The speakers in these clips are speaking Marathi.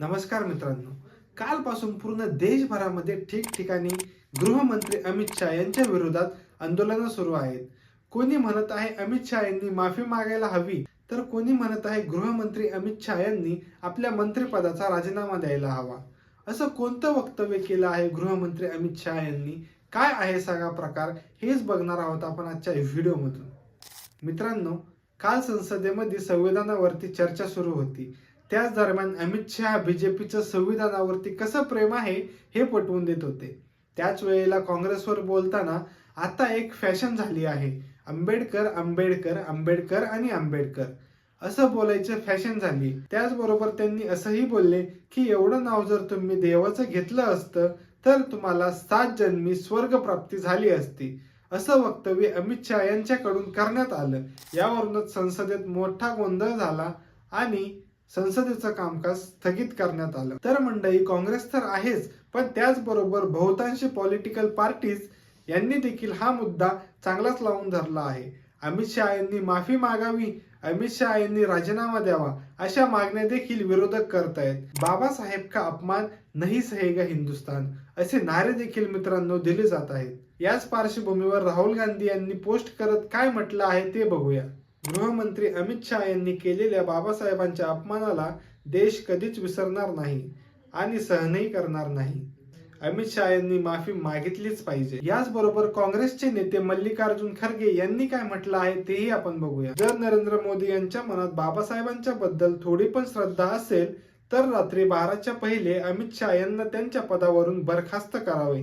नमस्कार मित्रांनो. कालपासून पूर्ण देशभरामध्ये ठिकठिकाणी गृहमंत्री अमित शहा यांच्या विरोधात आंदोलनं सुरू आहेत. कोणी म्हणत आहे अमित शहा यांनी माफी मागायला हवी तर कोणी म्हणत आहे गृहमंत्री अमित शहा यांनी आपल्या मंत्रिपदाचा राजीनामा द्यायला हवा. असं कोणतं वक्तव्य केलं आहे गृहमंत्री अमित शहा यांनी? काय आहे सगळा प्रकार? हेच बघणार आहोत आपण आजच्या व्हिडिओमधून. मित्रांनो काल संसदेमध्ये संविधानावरती चर्चा सुरू होती. त्याच दरम्यान अमित शहा बीजेपीचं संविधानावरती कसं प्रेम आहे हे पटवून देत होते. त्याच वेळेला काँग्रेसवर बोलताना आता एक फॅशन झाली आहे. आंबेडकर आंबेडकर आंबेडकर आणि आंबेडकर. असं बोलायचं फॅशन झाली. त्याचबरोबर त्यांनी असंही बोलले की एवढं नाव जर तुम्ही देवाचं घेतलं असतं तर तुम्हाला सात जन्मी स्वर्ग प्राप्ती झाली असती. असं वक्तव्य अमित शहा यांच्याकडून करण्यात आलं. यावरूनच संसदेत मोठा गोंधळ झाला आणि संसदेचं कामकाज स्थगित करण्यात आलं. तर मंडळी काँग्रेस तर आहेच पण त्याचबरोबर बहुतांश पॉलिटिकल पार्टीज यांनी देखील हा मुद्दा चांगलाच लावून धरला आहे. अमित शहा यांनी माफी मागावी अमित शहा यांनी राजीनामा द्यावा अशा मागण्या देखील विरोधक करतायत बाबासाहेब का अपमान नाही सहेगा हिंदुस्तान असे नारे देखील मित्रांनो दिले जात आहेत. याच पार्श्वभूमीवर राहुल गांधी यांनी पोस्ट करत काय म्हटलं आहे ते बघूया. गृहमंत्री अमित शहा यांनी केलेल्या बाबासाहेबांच्या अपमानाला देश कधीच विसरणार नाही आणि सहनही करणार नाही. अमित शहा यांनी माफी मागितलीच पाहिजे. याचबरोबर काँग्रेसचे नेते मल्लिकार्जुन खरगे यांनी काय म्हटलं आहे तेही आपण बघूया. जर नरेंद्र मोदी यांच्या मनात बाबासाहेबांच्या बद्दल थोडी पण श्रद्धा असेल तर रात्री बाराच्या पहिले अमित शहा यांना त्यांच्या पदावरून बरखास्त करावे.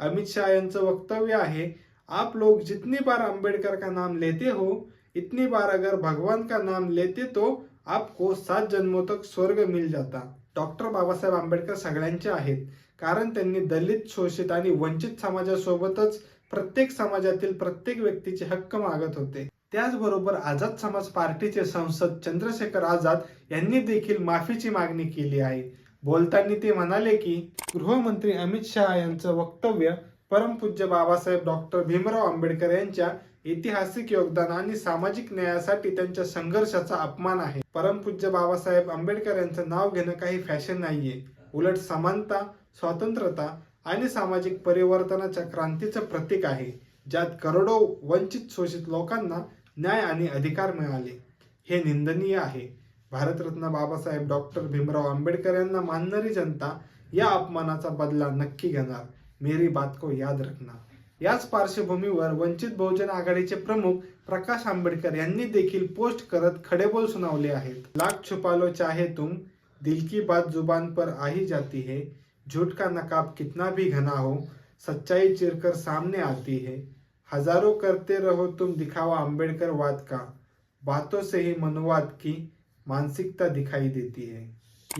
अमित शहा यांचं वक्तव्य आहे आप लोग जितनी बार आंबेडकर का नाम लेते हो इतनी बार अगर भगवान का नाम लेते तो आपको सात जन्मों तक स्वर्ग मिल जाता। डॉक्टर बाबासाहेब आंबेडकर सगळ्यांचे आहेत कारण त्यांनी दलित शोषित आणि वंचित समाजासोबतच प्रत्येक समाजातील प्रत्येक व्यक्तीचे हक्क मागत होते. त्याचबरोबर आझाद समाज पार्टीचे संसद चंद्रशेखर आझाद यांनी देखील माफीची मागणी केली आहे. बोलताना ते म्हणाले की गृहमंत्री अमित शहा यांचं वक्तव्य परमपूज्य बाबासाहेब डॉक्टर भीमराव आंबेडकर यांच्या ऐतिहासिक योगदान आणि सामाजिक न्यायासाठी त्यांच्या संघर्षाचा अपमान आहे. परमपूज्य बाबासाहेब आंबेडकर यांचं नाव घेणं काही फॅशन नाहीये. उलट समानता स्वातंत्र्यता आणि सामाजिक परिवर्तनाच्या क्रांतीचं प्रतीक आहे ज्यात करोडो वंचित शोषित लोकांना न्याय आणि अधिकार मिळाले. हे निंदनीय आहे. भारतरत्न बाबासाहेब डॉक्टर भीमराव आंबेडकर यांना मानणारी जनता या अपमानाचा बदला नक्की घेणार. मेरी बात को याद रखना. याच पार्श्वभूमीवर वंचित बहुजन आघाडीचे प्रमुख प्रकाश आंबेडकर यांनी देखील पोस्ट करत खडेबोल सुनावले आहेत. लाख छुपा लो चाहे तुम दिल की बात जुबान पर आ ही जाती है झूठ का नकाब कितना भी घना हो सच्चाई चिरकर सामने आती है। हजारों करते रहो तुम दिखावा आंबेडकर वाद का बातों से ही मनुवाद की मानसिकता दिखाई देती है।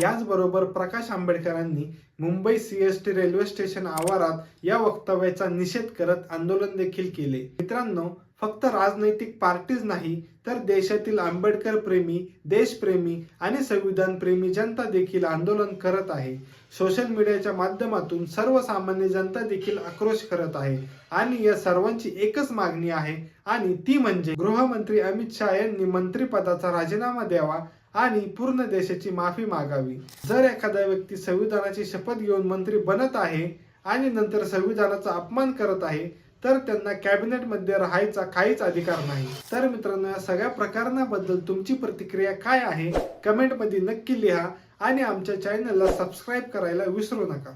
याचबरोबर प्रकाश आंबेडकरांनी मुंबई सीएसटी रेल्वे स्टेशन आवारात या वक्तव्याचा निषेध करत आंदोलन देखील केले. मित्रांनो फक्त राजनैतिक पार्टीज नाही तर देशातील आंबेडकर प्रेमी देशप्रेमी आणि संविधान प्रेमी जनता देखील आंदोलन करत आहे. सोशल मीडियाच्या माध्यमातून सर्वसामान्य जनता देखील आक्रोश करत आहे आणि या सर्वांची एकच मागणी आहे आणि ती म्हणजे गृहमंत्री अमित शहा यांनी मंत्रिपदाचा राजीनामा द्यावा आणि पूर्ण देशाची माफी मागावी. जर एखादा व्यक्ती संविधानाची शपथ घेऊन मंत्री बनत आहे आणि नंतर संविधानाचा अपमान करत आहे तर त्यांना कॅबिनेटमध्ये राहायचा काहीच अधिकार नाही. तर मित्रांनो या सगळ्या प्रकरणाबद्दल तुमची प्रतिक्रिया काय आहे? कमेंटमध्ये नक्की लिहा आणि आमच्या चॅनलला सबस्क्राईब करायला विसरू नका.